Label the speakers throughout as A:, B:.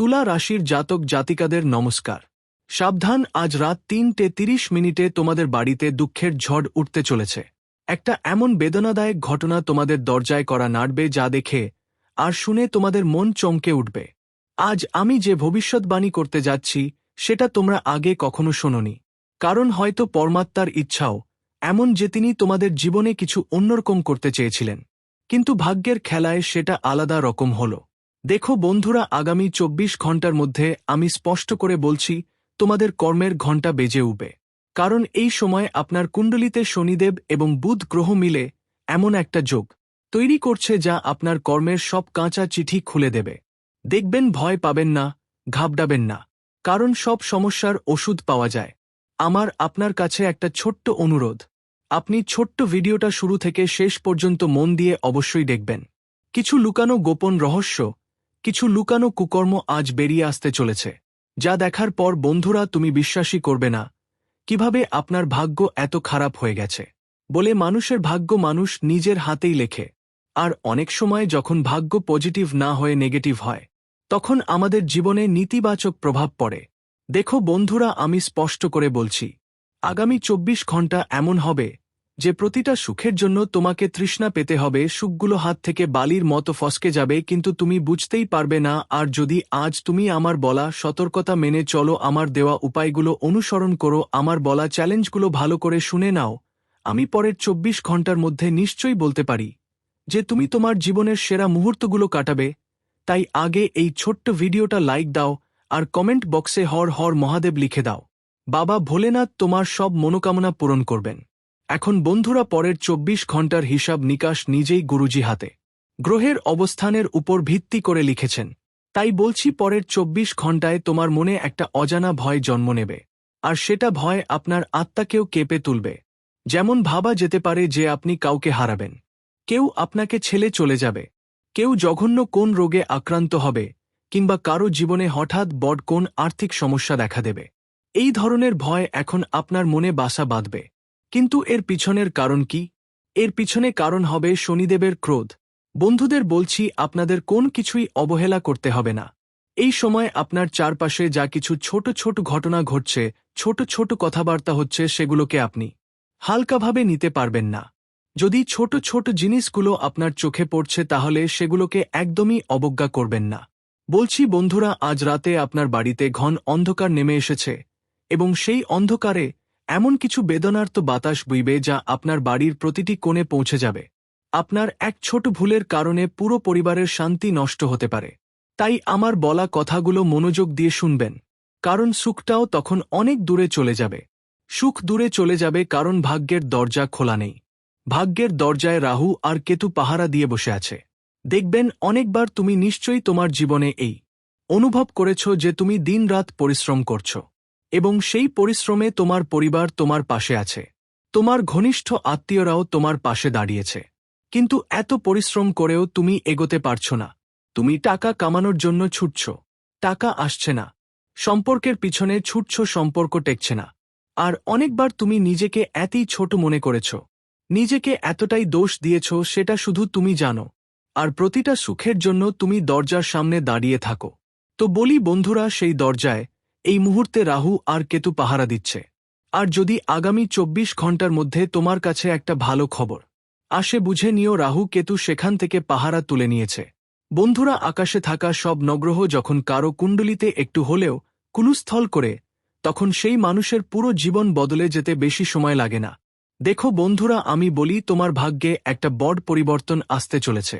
A: তুলা রাশির জাতক জাতিকাদের নমস্কার। সাবধান, আজ রাত তিনটে তিরিশ মিনিটে তোমাদের বাড়িতে দুঃখের ঝড় উঠতে চলেছে। একটা এমন বেদনাদায়ক ঘটনা তোমাদের দরজায় করা নাড়বে যা দেখে আর শুনে তোমাদের মন চমকে উঠবে। আজ আমি যে ভবিষ্যৎবাণী করতে যাচ্ছি, সেটা তোমরা আগে কখনো শোনোনি। কারণ হয়তো পরমাত্মার ইচ্ছাও এমন যে তিনি তোমাদের জীবনে কিছু অন্যরকম করতে চেয়েছিলেন। কিন্তু ভাগ্যের খেলায় সেটা আলাদা রকম হল। দেখো বন্ধুরা, আগামী চব্বিশ ঘণ্টার মধ্যে আমি স্পষ্ট করে বলছি, তোমাদের কর্মের ঘণ্টা বেজে উঠবে। কারণ এই সময় আপনার কুণ্ডলিতে শনিদেব এবং বুধ গ্রহ মিলে এমন একটা যোগ তৈরি করছে যা আপনার কর্মের সব কাঁচা চিঠি খুলে দেবে। দেখবেন ভয় পাবেন না, ঘাবড়াবেন না, কারণ সব সমস্যার ওষুধ পাওয়া যায়। আমার আপনার কাছে একটা ছোট্ট অনুরোধ, আপনি ছোট্ট ভিডিওটা শুরু থেকে শেষ পর্যন্ত মন দিয়ে অবশ্যই দেখবেন। কিছু লুকানো গোপন রহস্য কিছু লুকানো কুকর্ম আজ বেরিয়ে আসতে চলেছে, যা দেখার পর বন্ধুরা তুমি বিশ্বাসই করবে না, কীভাবে আপনার ভাগ্য এত খারাপ হয়ে গেছে, বলে মানুষের ভাগ্য মানুষ নিজের হাতেই লেখে, আর অনেক সময় যখন ভাগ্য পজিটিভ না হয়ে নেগেটিভ হয়, তখন আমাদের জীবনে নেতিবাচক প্রভাব পড়ে। দেখো বন্ধুরা, আমি স্পষ্ট করে বলছি, আগামী চব্বিশ ঘণ্টা এমন হবে যে প্রতিটা সুখের জন্য তোমাকে তৃষ্ণা পেতে হবে, সুখগুলো হাত থেকে বালির মতো ফসকে যাবে, কিন্তু তুমি বুঝতেই পারবে না, আর যদি আজ তুমি আমার বলা, সতর্কতা মেনে চলো, আমার দেওয়া উপায়গুলো অনুসরণ করো, আমার বলা চ্যালেঞ্জগুলো ভালো করে শুনে নাও। আমি পরের চব্বিশ ঘণ্টার মধ্যে নিশ্চয়ই বলতে পারি যে তুমি তোমার জীবনের সেরা মুহূর্তগুলো কাটাবে। তাই আগে এই ছোট্ট ভিডিওটা লাইক দাও, আর কমেন্ট বক্সে হর হর মহাদেব লিখে দাও। বাবা ভোলেনাথ তোমার সব মনোকামনা পূরণ করবেন। এখন বন্ধুরা পরের চব্বিশ ঘণ্টার হিসাব নিকাশ নিজেই গুরুজি হাতে। গ্রহের অবস্থানের উপর ভিত্তি করে লিখেছেন। তাই বলছি পরের চব্বিশ ঘন্টায় তোমার মনে একটা অজানা ভয় জন্ম নেবে। আর সেটা ভয় আপনার আত্মাকেও কেঁপে তুলবে। যেমন ভাবা যেতে পারে যে আপনি কাউকে হারাবেন। কেউ আপনাকে ছেলে চলে যাবে। কেউ জঘন্য কোন রোগে আক্রান্ত হবে, কিংবা কারও জীবনে হঠাৎ বড় কোন আর্থিক সমস্যা দেখা দেবে। এই ধরনের ভয় এখন আপনার মনে বাসা বাঁধবে। কিন্তু এর পিছনের কারণ কি? এর পিছনে কারণ হবে শনিদেবের ক্রোধ। বন্ধুদের বলছি, আপনাদের কোন কিছুই অবহেলা করতে হবে না। এই সময় আপনার চারপাশে যা কিছু ছোট ছোট ঘটনা ঘটছে, ছোট ছোট কথাবার্তা হচ্ছে সেগুলোকে আপনি হালকাভাবে নিতে পারবেন না। যদি ছোট ছোট জিনিসগুলো আপনার চোখে পড়ছে, তাহলে সেগুলোকে একদমই অবজ্ঞা করবেন না। বলছি, বন্ধুরা, আজ রাতে আপনার বাড়িতে ঘন অন্ধকার নেমে এসেছে এবং সেই অন্ধকারে এমন কিছু বেদনার্ত বাতাস বইবে যা আপনার বাড়ির প্রতিটি কোণে পৌঁছে যাবে। আপনার এক ছোট ভুলের কারণে পুরো পরিবারের শান্তি নষ্ট হতে পারে। তাই আমার বলা কথাগুলো মনোযোগ দিয়ে শুনবেন, কারণ সুখটাও তখন অনেক দূরে চলে যাবে। সুখ দূরে চলে যাবে কারণ ভাগ্যের দরজা খোলা নেই। ভাগ্যের দরজায় রাহু আর কেতু পাহারা দিয়ে বসে আছে। দেখবেন অনেকবার তুমি নিশ্চয়ই তোমার জীবনে এই অনুভব করেছ যে তুমি দিনরাত পরিশ্রম করছ। এবং সেই পরিশ্রমে তোমার পরিবার তোমার পাশে আছে। তোমার ঘনিষ্ঠ আত্মীয়রাও তোমার পাশে দাঁড়িয়েছে। কিন্তু এত পরিশ্রম করেও তুমি এগোতে পারছ না। তুমি টাকা কামানোর জন্য ছুটছ। টাকা আসছে না। সম্পর্কের পিছনে ছুটছ, সম্পর্ক টেকছে না। আর অনেকবার তুমি নিজেকে এতই ছোট মনে করেছ। নিজেকে এতটাই দোষ দিয়েছ, সেটা শুধু তুমি জানো। আর প্রতিটা সুখের জন্য তুমি দরজার সামনে দাঁড়িয়ে থাকো। তো বলি বন্ধুরা, সেই দরজায় এই মুহূর্তে রাহু আর কেতু পাহারা দিচ্ছে। আর যদি আগামী চব্বিশ ঘণ্টার মধ্যে তোমার কাছে একটা ভালো খবর আসে বুঝে নিও রাহু কেতু সেখান থেকে পাহারা তুলে নিয়েছে। বন্ধুরা আকাশে থাকা সব নগ্রহ যখন কারও কুণ্ডলিতে একটু হলেও কুলুস্থল করে, তখন সেই মানুষের পুরো জীবন বদলে যেতে বেশি সময় লাগে না। দেখো বন্ধুরা, আমি বলি তোমার ভাগ্যে একটা বড় পরিবর্তন আসতে চলেছে।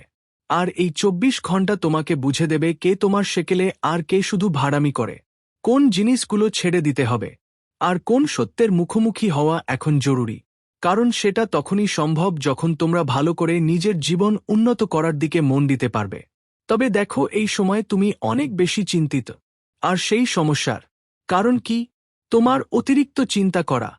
A: আর এই চব্বিশ ঘণ্টা তোমাকে বুঝে দেবে কে তোমার সেকেলে আর কে শুধু ভাড়ামি করে। কোন জিনিসগুলো ছেড়ে দিতে হবে, আর কোন সত্যের মুখোমুখি হওয়া এখন জরুরি, কারণ সেটা তখনই সম্ভব যখন তোমরা ভালো করে নিজের জীবন উন্নত করার দিকে মন দিতে পারবে। তবে দেখো, এই সময় তুমি অনেক বেশি চিন্তিত, আর সেই সমস্যার কারণ কি? তোমার অতিরিক্ত চিন্তা করা,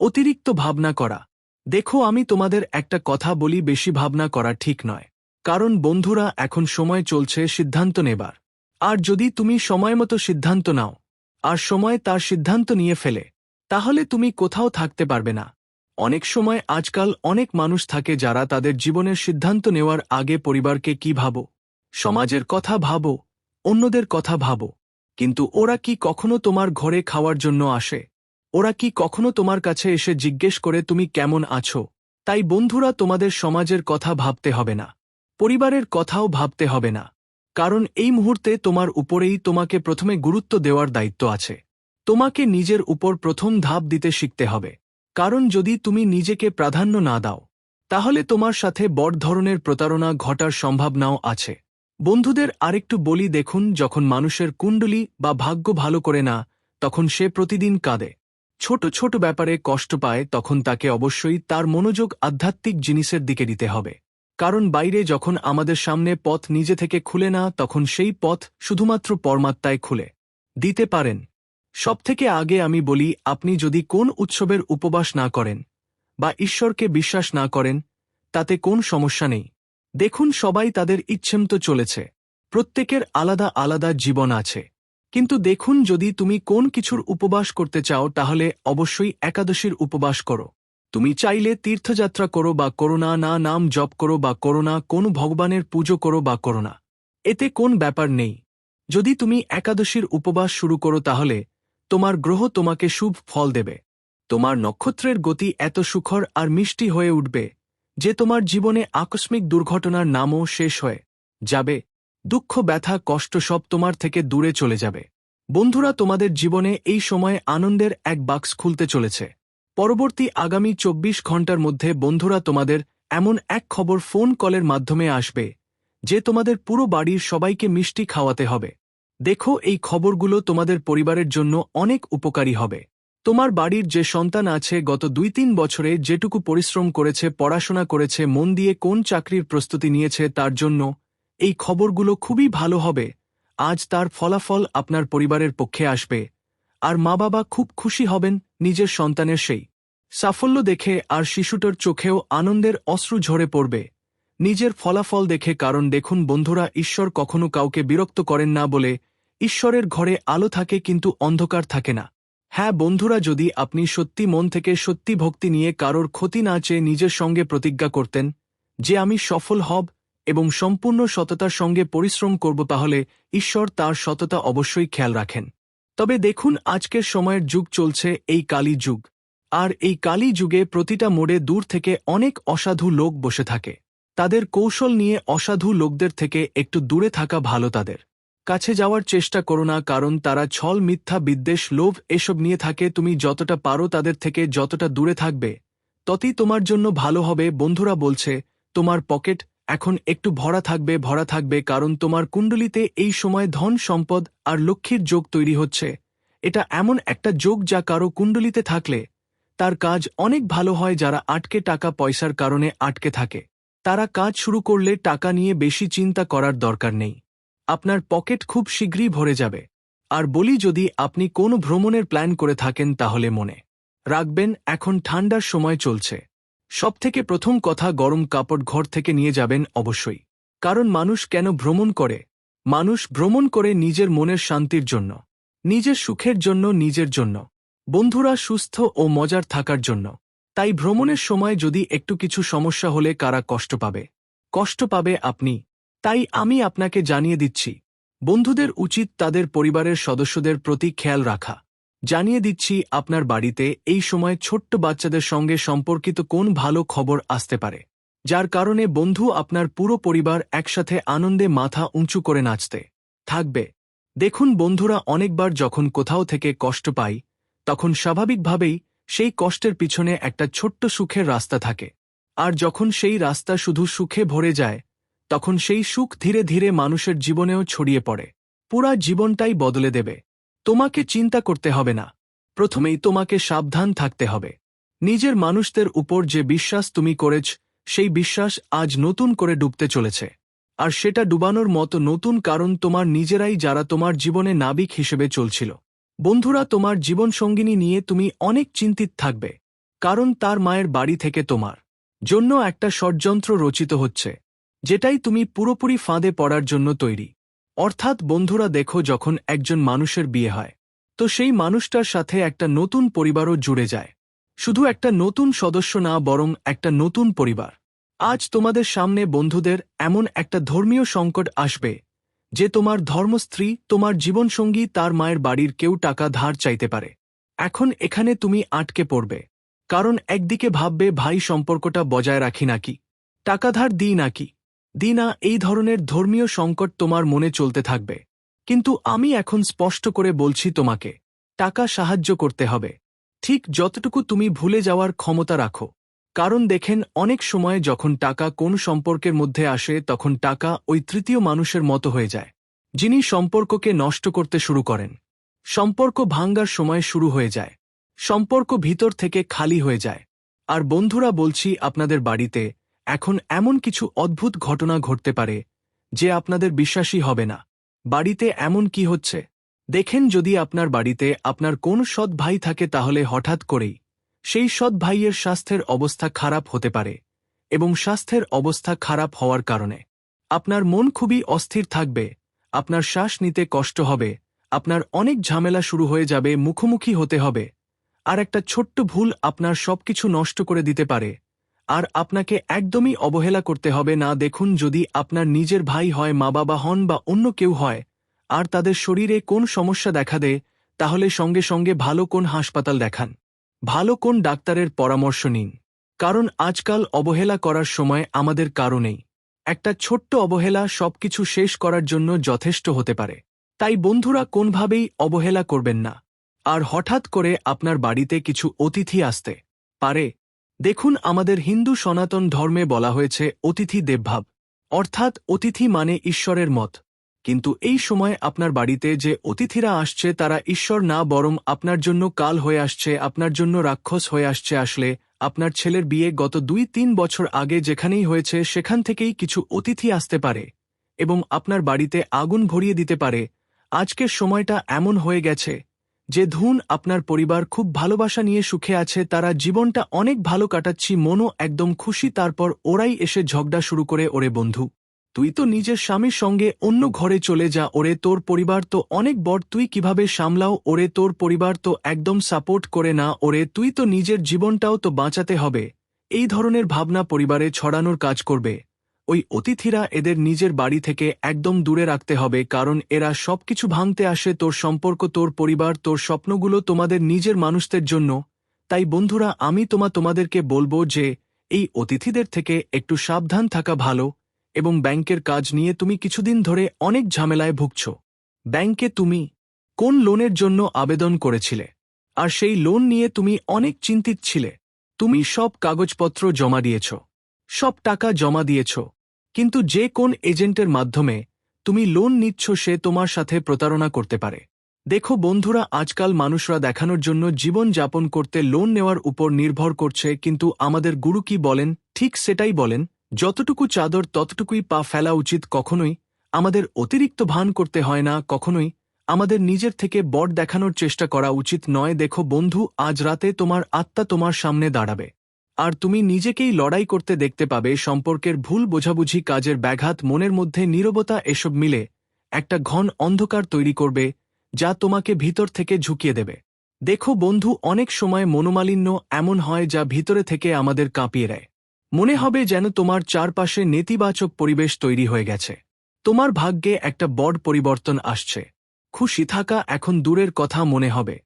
A: অতিরিক্ত ভাবনা করা। দেখো, আমি তোমাদের একটা কথা বলি, বেশি ভাবনা করা ঠিক নয়, কারণ বন্ধুরা এখন সময় চলছে সিদ্ধান্ত নেবার। আর যদি তুমি সময়মতো সিদ্ধান্ত নাও আর সময় তার সিদ্ধান্ত নিয়ে ফেলে। তাহলে তুমি কোথাও থাকতে পারবে না। অনেক সময় আজকাল অনেক মানুষ থাকে যারা তাদের জীবনের সিদ্ধান্ত নেওয়ার আগে পরিবারকে কি ভাবো? সমাজের কথা ভাবো, অন্যদের কথা ভাবো। কিন্তু ওরা কি কখনো তোমার ঘরে খাওয়ার জন্য আসে? ওরা কি কখনো তোমার কাছে এসে জিজ্ঞেস করে তুমি কেমন আছো? তাই বন্ধুরা তোমাদের সমাজের কথা ভাবতে হবে না। পরিবারের কথাও ভাবতে হবে না। কারণ এই মুহূর্তে তোমার উপরেই তোমাকে প্রথমে গুরুত্ব দেওয়ার দায়িত্ব আছে। তোমাকে নিজের উপর প্রথম ধাপ দিতে শিখতে হবে। কারণ যদি তুমি নিজেকে প্রাধান্য না দাও, তাহলে তোমার সাথে বড় ধরনের প্রতারণা ঘটার সম্ভাবনাও আছে। বন্ধুদের আরেকটু বলি দেখুন, যখন মানুষের কুণ্ডলী বা ভাগ্য ভালো করে না, তখন সে প্রতিদিন কাঁদে। ছোট ছোট ব্যাপারে কষ্ট পায়, তখন তাকে অবশ্যই তার মনোযোগ আধ্যাত্মিক জিনিসের দিকে দিতে হবে। কারণ বাইরে যখন আমাদের সামনে পথ নিজে থেকে খুলে না, তখন সেই পথ শুধুমাত্র পরমাত্মায় খুলে। দিতে পারেন। সবথেকে আগে আমি বলি, আপনি যদি কোন উৎসবের উপবাস না করেন বা ঈশ্বরকে বিশ্বাস না করেন, তাতে কোন সমস্যা নেই। দেখুন, সবাই তাদের ইচ্ছেমতো চলেছে। প্রত্যেকের আলাদা আলাদা জীবন আছে। কিন্তু দেখুন, যদি তুমি কোন কিছুর উপবাস করতে চাও, তাহলে অবশ্যই একাদশীর উপবাস করো। তুমি চাইলে তীর্থযাত্রা করো বা করো না নাম জপ করো বা করো না কোন ভগবানের পুজো করো বা করো না। এতে কোন ব্যাপার নেই। যদি তুমি একাদশীর উপবাস শুরু করো তাহলে তোমার গ্রহ তোমাকে শুভ ফল দেবে। তোমার নক্ষত্রের গতি এত সুখর আর মিষ্টি হয়ে উঠবে যে তোমার জীবনে আকস্মিক দুর্ঘটনার নামও শেষ হয়ে। যাবে। দুঃখ, ব্যথা, কষ্ট সব তোমার থেকে দূরে চলে যাবে। বন্ধুরা, তোমাদের জীবনে এই সময়ে আনন্দের এক বাক্স খুলতে চলেছে। পরবর্তী আগামী চব্বিশ ঘণ্টার মধ্যে বন্ধুরা তোমাদের এমন এক খবর ফোন কলের মাধ্যমে আসবে, যে তোমাদের পুরো বাড়ির সবাইকে মিষ্টি খাওয়াতে হবে। দেখো, এই খবরগুলো তোমাদের পরিবারের জন্য অনেক উপকারী হবে। তোমার বাড়ির যে সন্তান আছে, গত দুই তিন বছরে যেটুকু পরিশ্রম করেছে, পড়াশোনা করেছে, মন দিয়ে কোন চাকরির প্রস্তুতি নিয়েছে, তার জন্য এই খবরগুলো খুবই ভালো হবে। আজ তার ফলাফল আপনার পরিবারের পক্ষে আসবে। আর মা বাবা খুব খুশি হবেন নিজের সন্তানের সেই। সাফল্য দেখে আর শিশুটার চোখেও আনন্দের অশ্রু ঝরে পড়বে। নিজের ফলাফল দেখে কারণ দেখুন বন্ধুরা, ঈশ্বর কখনো কাউকে বিরক্ত করেন না বলে ঈশ্বরের ঘরে আলো থাকে কিন্তু অন্ধকার থাকে না। হ্যাঁ বন্ধুরা, যদি আপনি সত্যি মন থেকে সত্যি ভক্তি নিয়ে কারোর ক্ষতি না চেয়ে নিজের সঙ্গে প্রতিজ্ঞা করতেন, যে আমি সফল হব এবং সম্পূর্ণ সততার সঙ্গে পরিশ্রম করব তাহলে ঈশ্বর তার সততা অবশ্যই খেয়াল রাখেন। তবে দেখুন, আজকের সময়ের যুগ চলছে এই কালী যুগ। আর এই কালী যুগে প্রতিটা মোড়ে দূর থেকে অনেক অসাধু লোক বসে থাকে। তাদের কৌশল নিয়ে অসাধু লোকদের থেকে একটু দূরে থাকা ভালো তাদের। কাছে যাওয়ার চেষ্টা করো না, কারণ তারা ছল মিথ্যা, বিদ্বেষ, লোভ এসব নিয়ে থাকে। তুমি যতটা পারো তাদের থেকে যতটা দূরে থাকবে, ততই তোমার জন্য ভালো হবে। বন্ধুরা বলছে, তোমার পকেট এখন একটু ভরা থাকবে ভরা থাকবে, কারণ তোমার কুণ্ডলিতে এই সময় ধন সম্পদ আর লক্ষ্মীর যোগ তৈরি হচ্ছে। এটা এমন একটা যোগ যা কারও কুণ্ডলিতে থাকলে তার কাজ অনেক ভালো হয় যারা আটকে টাকা পয়সার কারণে আটকে থাকে। তারা কাজ শুরু করলে টাকা নিয়ে বেশি চিন্তা করার দরকার নেই। আপনার পকেট খুব শীঘ্রই ভরে যাবে। আর বলি যদি আপনি কোনো ভ্রমণের প্ল্যান করে থাকেন তাহলে মনে রাখবেন এখন ঠান্ডার সময় চলছে। সবথেকে প্রথম কথা গরম কাপড় ঘর থেকে নিয়ে যাবেন অবশ্যই। কারণ মানুষ কেন ভ্রমণ করে? মানুষ ভ্রমণ করে নিজের মনের শান্তির জন্য, নিজের সুখের জন্য, নিজের জন্য। বন্ধুরা সুস্থ ও মজার থাকার জন্য। তাই ভ্রমণের সময় যদি একটু কিছু সমস্যা হলে কারা কষ্ট পাবে? কষ্ট পাবে আপনি। তাই আমি আপনাকে জানিয়ে দিচ্ছি, বন্ধুদের উচিত তাদের পরিবারের সদস্যদের প্রতি খেয়াল রাখা। জানিয়ে দিচ্ছি আপনার বাড়িতে এই সময় ছোট্ট বাচ্চাদের সঙ্গে সম্পর্কিত কোন ভালো খবর আসতে পারে। যার কারণে বন্ধু আপনার পুরো পরিবার একসাথে আনন্দে মাথা উঁচু করে নাচতে থাকবে। দেখুন বন্ধুরা অনেকবার যখন কোথাও থেকে কষ্ট পাই, তখন স্বাভাবিকভাবেই সেই কষ্টের পিছনে একটা ছোট্ট সুখের রাস্তা থাকে। আর যখন সেই রাস্তা শুধু সুখে ভরে যায়, তখন সেই সুখ ধীরে ধীরে মানুষের জীবনেও ছড়িয়ে পড়ে। পুরা জীবনটাই বদলে দেবে। তোমাকে চিন্তা করতে হবে না। প্রথমেই তোমাকে সাবধান থাকতে হবে। নিজের মানুষদের উপর যে বিশ্বাস তুমি করেছ, সেই বিশ্বাস আজ নতুন করে ডুবতে চলেছে। আর সেটা ডুবানোর মতো নতুন কারণ তোমার নিজেরাই যারা তোমার জীবনে নাবিক হিসেবে চলছিল। বন্ধুরা, তোমার জীবনসঙ্গিনী নিয়ে তুমি অনেক চিন্তিত থাকবে, কারণ তার মায়ের বাড়ি থেকে তোমার জন্য একটা ষড়যন্ত্র রচিত হচ্ছে, যেটাই তুমি পুরোপুরি ফাঁদে পড়ার জন্য তৈরি। অর্থাৎ বন্ধুরা দেখো যখন একজন মানুষের বিয়ে হয়, তো সেই মানুষটার সাথে একটা নতুন পরিবারও জুড়ে যায়। শুধু একটা নতুন সদস্য না, বরং একটা নতুন পরিবার। আজ তোমাদের সামনে বন্ধুদের এমন একটা ধর্মীয় সংকট আসবে, যে তোমার ধর্মস্ত্রী, তোমার জীবনসঙ্গী, তার মায়ের বাড়ির কেউ টাকা ধার চাইতে পারে। এখন এখানে তুমি আটকে পড়বে, কারণ একদিকে ভাববে, ভাই, সম্পর্কটা বজায় রাখি নাকি? টাকা ধার দিই নাকি? দিই না এই ধরনের ধর্মীয় সংকট তোমার মনে চলতে থাকবে। কিন্তু আমি এখন স্পষ্ট করে বলছি তোমাকে, টাকা সাহায্য করতে হবে। ঠিক যতটুকু তুমি ভুলে যাওয়ার ক্ষমতা রাখো। কারণ দেখেন, অনেক সময় যখন টাকা কোন সম্পর্কের মধ্যে আসে, তখন টাকা ওই তৃতীয় মানুষের মতো হয়ে যায়, যিনি সম্পর্ককে নষ্ট করতে শুরু করেন। সম্পর্ক ভাঙ্গার সময় শুরু হয়ে যায়। সম্পর্ক ভিতর থেকে খালি হয়ে যায়। আর বন্ধুরা, বলছি আপনাদের বাড়িতে এখন এমন কিছু অদ্ভুত ঘটনা ঘটতে পারে যে আপনাদের বিশ্বাসী হবে না। বাড়িতে এমন কি হচ্ছে? দেখেন যদি আপনার বাড়িতে আপনার কোন সৎ ভাই থাকে তাহলে হঠাৎ করেই সেই সৎ ভাইয়ের স্বাস্থ্যের অবস্থা খারাপ হতে পারে এবং স্বাস্থ্যের অবস্থা খারাপ হওয়ার কারণে। আপনার মন খুবই অস্থির থাকবে, আপনার শ্বাস নিতে কষ্ট হবে, আপনার অনেক ঝামেলা শুরু হয়ে যাবে, মুখোমুখি হতে হবে, আর একটা ছোট্ট ভুল আপনার সবকিছু নষ্ট করে দিতে পারে। আর আপনাকে একদমই অবহেলা করতে হবে না। দেখুন, যদি আপনার নিজের ভাই হয় মা বাবা হন বা অন্য কেউ হয়, আর তাদের শরীরে কোন সমস্যা দেখা দেয়, তাহলে সঙ্গে সঙ্গে ভালো কোন হাসপাতাল দেখান। ভালো কোন ডাক্তারের পরামর্শ নিন। কারণ আজকাল অবহেলা করার সময় আমাদের কারণেই একটা ছোট্ট অবহেলা সবকিছু শেষ করার জন্য যথেষ্ট হতে পারে। তাই বন্ধুরা, কোনভাবেই অবহেলা করবেন না। আর হঠাৎ করে আপনার বাড়িতে কিছু অতিথি আসতে পারে দেখুন, আমাদের হিন্দু সনাতন ধর্মে বলা হয়েছে অতিথি দেবভাব, অর্থাৎ অতিথি মানে ঈশ্বরের মত। কিন্তু এই সময় আপনার বাড়িতে যে অতিথিরা আসছে, তারা ঈশ্বর না, বরং আপনার জন্য কাল হয়ে আসছে, আপনার জন্য রাক্ষস হয়ে আসছে আসলে, আপনার ছেলের বিয়ে গত দুই তিন বছর আগে যেখানেই হয়েছে, সেখান থেকেই কিছু অতিথি আসতে পারে এবং আপনার বাড়িতে আগুন ভরিয়ে দিতে পারে। আজকের সময়টা এমন হয়ে গেছে। যে ধুন আপনার পরিবার খুব ভালোবাসা নিয়ে সুখে আছে, তারা জীবনটা অনেক ভালো কাটাচ্ছি, মনও একদম খুশি, তারপর ওরাই এসে ঝগড়া শুরু করে, ওরে বন্ধু, তুই তো নিজের স্বামীর সঙ্গে অন্য ঘরে চলে যা, ওরে তোর পরিবার তো অনেক বড়, তুই কীভাবে সামলাও, ওরে তোর পরিবার তো একদম সাপোর্ট করে না, ওরে তুই তো নিজের জীবনটাও তো বাঁচাতে হবে। এই ধরনের ভাবনা পরিবারে ছড়ানোর কাজ করবে। ওই অতিথিরা এদের নিজের বাড়ি থেকে একদম দূরে রাখতে হবে, কারণ এরা সবকিছু ভাঙতে আসে তোর সম্পর্ক, তোর পরিবার, তোর স্বপ্নগুলো তোমাদের নিজের মানুষদের জন্য। তাই বন্ধুরা, আমি তোমা তোমাদেরকে বলব যে, এই অতিথিদের থেকে একটু সাবধান থাকা ভালো এবং ব্যাংকের কাজ নিয়ে তুমি কিছুদিন ধরে অনেক ঝামেলায় ভুগছ। ব্যাংকে তুমি কোন লোনের জন্য আবেদন করেছিলে? আর সেই লোন নিয়ে তুমি অনেক চিন্তিত ছিলে। তুমি সব কাগজপত্র জমা দিয়েছ। সব টাকা জমা দিয়েছ। কিন্তু যে কোন এজেন্টের মাধ্যমে তুমি লোন নিচ্ছ সে তোমার সাথে প্রতারণা করতে পারে। দেখো বন্ধুরা, আজকাল মানুষরা দেখানোর জন্য জীবন যাপন করতে লোন নেওয়ার উপর নির্ভর করছে, কিন্তু আমাদের গুরু কি বলেন? ঠিক সেটাই বলেন, যতটুকু চাদর ততটুকুই পা ফেলা উচিত কখনোই। আমাদের অতিরিক্ত ভান করতে হয় না কখনোই। আমাদের নিজের থেকে বট দেখানোর চেষ্টা করা উচিত নয়। দেখো বন্ধু, আজ রাতে তোমার আত্মা তোমার সামনে দাঁড়াবে। আর তুমি নিজেকেই লড়াই করতে দেখতে পাবে সম্পর্কের ভুল বোঝাবুঝি কাজের ব্যাঘাত, মনের মধ্যে নীরবতা এসব মিলে একটা ঘন অন্ধকার তৈরি করবে যা তোমাকে ভিতর থেকে ঝুঁকিয়ে দেবে। দেখো বন্ধু, অনেক সময় মনোমালিন্য এমন হয় যা ভিতরে থেকে আমাদের কাঁপিয়ে দেয়। মনে হবে যেন তোমার চারপাশে নেতিবাচক পরিবেশ তৈরি হয়ে গেছে। তোমার ভাগ্যে একটা বড় পরিবর্তন আসছে। খুশি থাকা এখন দূরের কথা মনে হবে।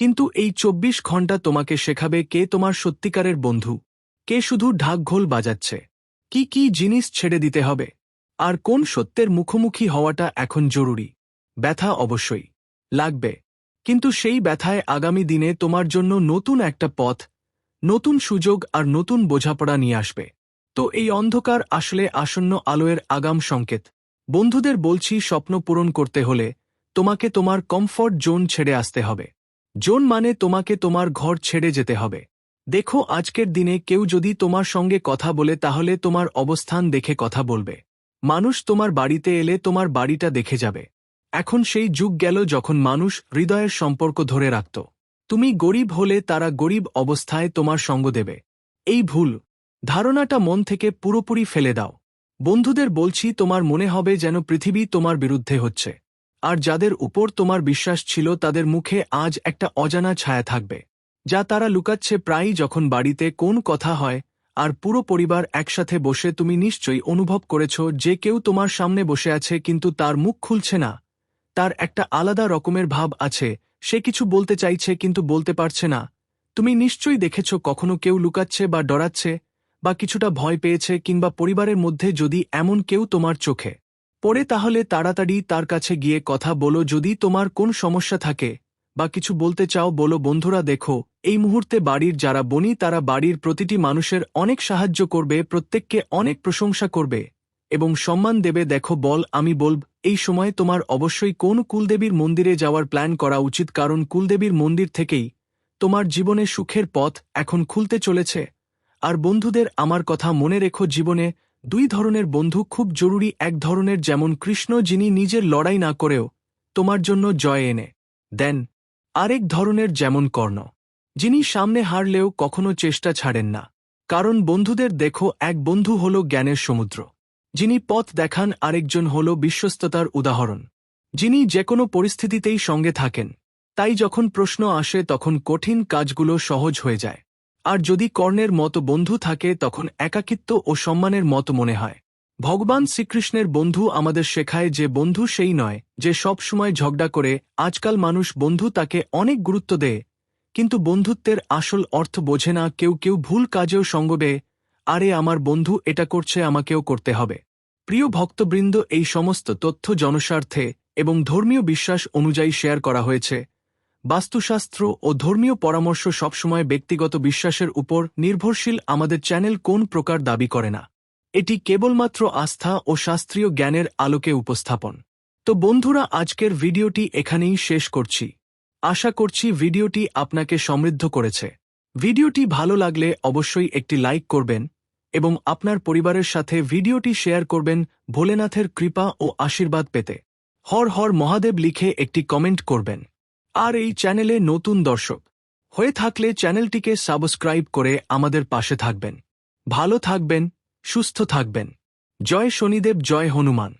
A: কিন্তু এই চব্বিশ ঘণ্টা তোমাকে শেখাবে কে তোমার সত্যিকারের বন্ধু, কে শুধু ঢাকঘোল বাজাচ্ছে, কি কি জিনিস ছেড়ে দিতে হবে, আর কোন সত্যের মুখোমুখি হওয়াটা এখন জরুরি। ব্যথা অবশ্যই, লাগবে, কিন্তু সেই ব্যথায় আগামী দিনে তোমার জন্য নতুন একটা পথ, নতুন সুযোগ আর নতুন বোঝাপড়া নিয়ে আসবে। তো এই অন্ধকার আসলে আসন্ন আলোয়ের আগাম সংকেত। বন্ধুদের বলছি স্বপ্ন পূরণ করতে হলে তোমাকে তোমার কমফর্ট জোন ছেড়ে আসতে হবে। জোন মানে তোমাকে তোমার ঘর ছেড়ে যেতে হবে। দেখো, আজকের দিনে কেউ যদি তোমার সঙ্গে কথা বলে, তাহলে তোমার অবস্থান দেখে কথা বলবে। মানুষ তোমার বাড়িতে এলে তোমার বাড়িটা দেখে যাবে। এখন সেই যুগ গেল যখন মানুষ হৃদয়ের সম্পর্ক ধরে রাখত। তুমি গরিব হলে তারা গরিব অবস্থায় তোমার সঙ্গ দেবে। এই ভুল। ধারণাটা মন থেকে পুরোপুরি ফেলে দাও। বন্ধুদের বলছি, তোমার মনে হবে যেন পৃথিবী তোমার বিরুদ্ধে হচ্ছে। আর যাদের উপর তোমার বিশ্বাস ছিল তাদের মুখে আজ একটা অজানা ছায়া থাকবে, যা তারা লুকাচ্ছে প্রায়ই যখন বাড়িতে কোন কথা হয়, আর পুরো পরিবার একসাথে বসে তুমি নিশ্চয়ই অনুভব করেছ যে কেউ তোমার সামনে বসে আছে কিন্তু তার মুখ খুলছে না। তার একটা আলাদা রকমের ভাব আছে, সে কিছু বলতে চাইছে কিন্তু বলতে পারছে না। তুমি নিশ্চয়ই দেখেছ কখনো কেউ লুকাচ্ছে বা ডরাচ্ছে, বা কিছুটা ভয় পেয়েছে কিংবা পরিবারের মধ্যে যদি এমন কেউ তোমার চোখে। পড়ে তাহলে তাড়াতাড়ি তার কাছে গিয়ে কথা বলো যদি তোমার কোন সমস্যা থাকে, বা কিছু বলতে চাও বলো, বন্ধুরা, দেখো, এই মুহূর্তে বাড়ির যারা বনি, তারা বাড়ির প্রতিটি মানুষের অনেক সাহায্য করবে, প্রত্যেককে অনেক প্রশংসা করবে এবং সম্মান দেবে। দেখো, বল, আমি বলব এই সময় তোমার অবশ্যই কোন কুলদেবীর মন্দিরে যাওয়ার প্ল্যান করা উচিত? কারণ কুলদেবীর মন্দির থেকেই তোমার জীবনে সুখের পথ এখন খুলতে চলেছে। আর বন্ধুদের, আমার কথা মনে রেখো, জীবনে দুই ধরনের বন্ধু খুব জরুরি, এক ধরনের যেমন কৃষ্ণ যিনি নিজের লড়াই না করেও তোমার জন্য জয় এনে দেন, আরেক ধরনের যেমন কর্ণ, যিনি সামনে হারলেও কখনো চেষ্টা ছাড়েন না। কারণ বন্ধুদের দেখো, এক বন্ধু হল জ্ঞানের সমুদ্র, যিনি পথ দেখান, আরেকজন হল বিশ্বস্ততার উদাহরণ, যিনি যে কোনো পরিস্থিতিতেই সঙ্গে থাকেন। তাই যখন প্রশ্ন আসে, তখন কঠিন কাজগুলো সহজ হয়ে যায়। আর যদি কর্ণের মতো বন্ধু থাকে, তখন একাকিত্ব ও সম্মানের মতো মনে হয়। ভগবান শ্রীকৃষ্ণের বন্ধু আমাদের শেখায় যে বন্ধু সেই নয়, যে সব সময় ঝগড়া করে, আজকাল মানুষ বন্ধু তাকে অনেক গুরুত্ব দেয়। কিন্তু বন্ধুত্বের আসল অর্থ বোঝে না, কেউ কেউ ভুল কাজেও সঙ্গ দেয়, আরে আমার বন্ধু এটা করছে, আমাকেও করতে হবে। প্রিয় ভক্তবৃন্দ, এই সমস্ত তথ্য জনস্বার্থে এবং ধর্মীয় বিশ্বাস অনুযায়ী শেয়ার করা হয়েছে। বাস্তুশাস্ত্র ও ধর্মীয় পরামর্শ সবসময় ব্যক্তিগত বিশ্বাসের উপর নির্ভরশীল আমাদের চ্যানেল কোন প্রকার দাবি করে না। এটি কেবলমাত্র আস্থা ও শাস্ত্রীয় জ্ঞানের আলোকে উপস্থাপন। তো বন্ধুরা, আজকের ভিডিওটি এখানেই শেষ করছি। আশা করছি ভিডিওটি আপনাকে সমৃদ্ধ করেছে। ভিডিওটি ভালো লাগলে অবশ্যই একটি লাইক করবেন এবং আপনার পরিবারের সাথে ভিডিওটি শেয়ার করবেন ভোলেনাথের কৃপা ও আশীর্বাদ পেতে। হর হর মহাদেব লিখে একটি কমেন্ট করবেন। আর এই চ্যানেলে নতুন দর্শক। হয়ে থাকলে চ্যানেলটিকে সাবস্ক্রাইব করে আমাদের পাশে থাকবেন। ভালো থাকবেন, সুস্থ থাকবেন। জয় শনিদেব, জয় হনুমান।